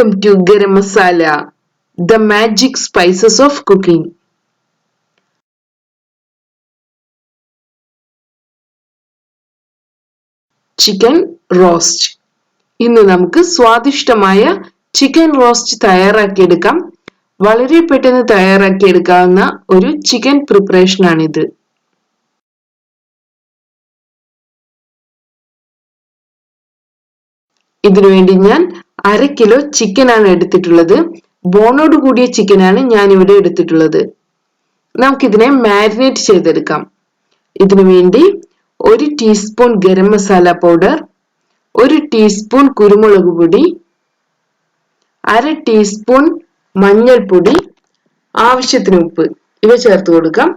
Welcome to garam masala the magic spices of cooking chicken roast ഇന്ന് നമുക്ക് സ്വാദിഷ്ടമായ chicken roast തയ്യാറാക്കിയെടുക്കാം. വളരെ പെട്ടെന്ന് തയ്യാറാക്കിയെടുക്കാവുന്ന ഒരു ചിക്കൻ പ്രിപ്പറേഷൻ ആണിത്. ഇതിനുവേണ്ടി ഞാൻ അര കിലോ ചിക്കനാണ് എടുത്തിട്ടുള്ളത്. ബോണോട് കൂടിയ ചിക്കനാണ് ഞാൻ ഇവിടെ എടുത്തിട്ടുള്ളത്. നമുക്കിതിനെ മാരിനേറ്റ് ചെയ്തെടുക്കാം. ഇതിനു വേണ്ടി ഒരു ടീസ്പൂൺ ഗരം മസാല പൗഡർ ഒരു ടീസ്പൂൺ കുരുമുളക് പൊടി അര ടീസ്പൂൺ മഞ്ഞൾപ്പൊടി ആവശ്യത്തിന് ഉപ്പ്. ഇവ ചേർത്ത് കൊടുക്കാം.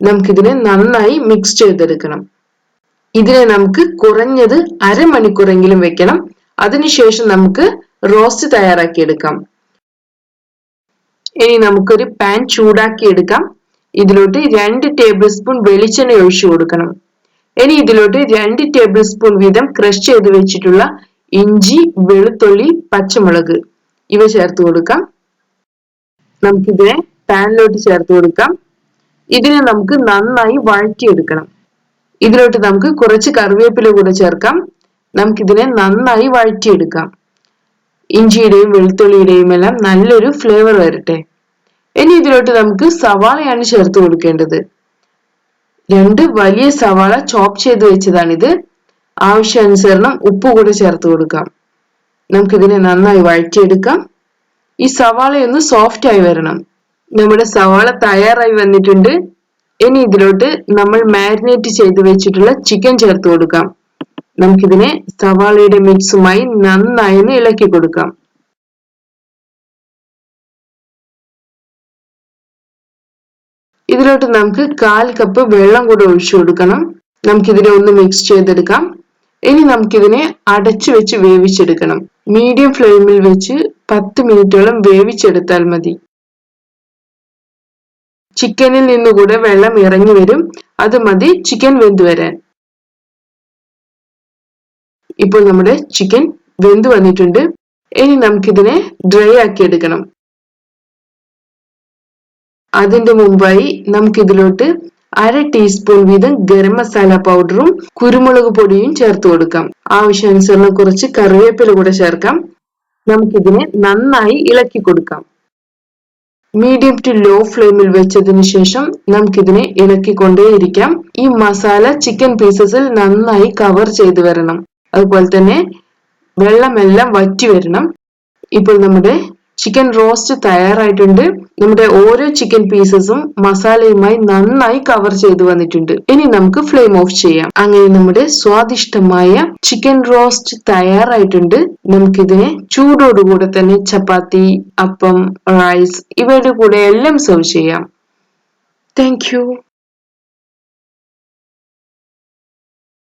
നമുക്കിതിനെ നന്നായി മിക്സ് ചെയ്തെടുക്കണം. ഇതിനെ നമുക്ക് കുറഞ്ഞത് അരമണിക്കൂറെങ്കിലും വെക്കണം. അതിനുശേഷം നമുക്ക് റോസ്റ്റ് തയ്യാറാക്കി എടുക്കാം. ഇനി നമുക്കൊരു പാൻ ചൂടാക്കി എടുക്കാം. ഇതിലോട്ട് രണ്ട് ടേബിൾ സ്പൂൺ വെളിച്ചെണ്ണ ഒഴിച്ചു കൊടുക്കണം. ഇനി ഇതിലോട്ട് രണ്ട് ടേബിൾ സ്പൂൺ വീതം ക്രഷ് ചെയ്ത് വെച്ചിട്ടുള്ള ഇഞ്ചി വെളുത്തുള്ളി പച്ചമുളക് ഇവ ചേർത്ത് കൊടുക്കാം. നമുക്കിതിനെ പാനിലോട്ട് ചേർത്ത് കൊടുക്കാം. ഇതിനെ നമുക്ക് നന്നായി വഴറ്റിയെടുക്കണം. ഇതിലോട്ട് നമുക്ക് കുറച്ച് കറിവേപ്പില കൂടെ ചേർക്കാം. നമുക്കിതിനെ നന്നായി വഴറ്റിയെടുക്കാം. ഇഞ്ചിയുടെയും വെളുത്തുള്ളിയുടെയും എല്ലാം നല്ലൊരു ഫ്ലേവർ വരട്ടെ. ഇനി ഇതിലോട്ട് നമുക്ക് സവാളയാണ് ചേർത്ത് കൊടുക്കേണ്ടത്. രണ്ട് വലിയ സവാള ചോപ്പ് ചെയ്ത് വെച്ചതാണിത്. ആവശ്യാനുസരണം ഉപ്പ് കൂടെ ചേർത്ത് കൊടുക്കാം. നമുക്കിതിനെ നന്നായി വഴറ്റിയെടുക്കാം. ഈ സവാളയൊന്ന് സോഫ്റ്റ് ആയി വരണം. നമ്മുടെ സവാള തയ്യാറായി വന്നിട്ടുണ്ട്. ഇനി ഇതിലോട്ട് നമ്മൾ മാരിനേറ്റ് ചെയ്ത് വെച്ചിട്ടുള്ള ചിക്കൻ ചേർത്ത് കൊടുക്കാം. നമുക്കിതിനെ സവാളയുടെ മിക്സുമായി നന്നായി ഒന്ന് ഇളക്കി കൊടുക്കാം. ഇതിലോട്ട് നമുക്ക് കാൽ കപ്പ് വെള്ളം കൂടെ ഒഴിച്ചു കൊടുക്കണം. നമുക്കിതിനെ ഒന്ന് മിക്സ് ചെയ്തെടുക്കാം. ഇനി നമുക്കിതിനെ അടച്ചു വെച്ച് വേവിച്ചെടുക്കണം. മീഡിയം ഫ്ലെയിമിൽ വെച്ച് പത്ത് മിനിറ്റോളം വേവിച്ചെടുത്താൽ മതി. ചിക്കനിൽ നിന്നുകൂടെ വെള്ളം ഇറങ്ങി വരും. അത് മതി ചിക്കൻ വെന്ത് വരാൻ ഇപ്പോൾ നമ്മുടെ ചിക്കൻ വെന്ത് വന്നിട്ടുണ്ട്. ഇനി നമുക്കിതിനെ ഡ്രൈ ആക്കി എടുക്കണം. അതിന്റെ മുമ്പായി നമുക്കിതിലോട്ട് അര ടീസ്പൂൺ വീതം ഗരം മസാല പൗഡറും കുരുമുളക് പൊടിയും ചേർത്ത് കൊടുക്കാം. ആവശ്യാനുസരണം കുറച്ച് കറിവേപ്പില കൂടെ ചേർക്കാം. നമുക്കിതിനെ നന്നായി ഇളക്കി കൊടുക്കാം. മീഡിയം ടു ലോ ഫ്ലെയിമിൽ വെച്ചതിന് ശേഷം നമുക്കിതിനെ ഇളക്കി ഇളക്കിക്കൊണ്ടേയിരിക്കാം. ഈ മസാല ചിക്കൻ പീസസിൽ നന്നായി കവർ ചെയ്ത് വരണം. അതുപോലെ തന്നെ വെള്ളമെല്ലാം വറ്റി വരണം. ഇപ്പോൾ നമ്മുടെ ചിക്കൻ റോസ്റ്റ് തയ്യാറായിട്ടുണ്ട്. നമ്മുടെ ഓരോ ചിക്കൻ പീസസും മസാലയുമായി നന്നായി കവർ ചെയ്തു വന്നിട്ടുണ്ട്. ഇനി നമുക്ക് ഫ്ലെയിം ഓഫ് ചെയ്യാം. അങ്ങനെ നമ്മുടെ സ്വാദിഷ്ടമായ ചിക്കൻ റോസ്റ്റ് തയ്യാറായിട്ടുണ്ട്. നമുക്കിതിനെ ചൂടോടുകൂടെ തന്നെ ചപ്പാത്തി അപ്പം റൈസ് ഇവയുടെ കൂടെ എല്ലാം സെർവ് ചെയ്യാം. താങ്ക്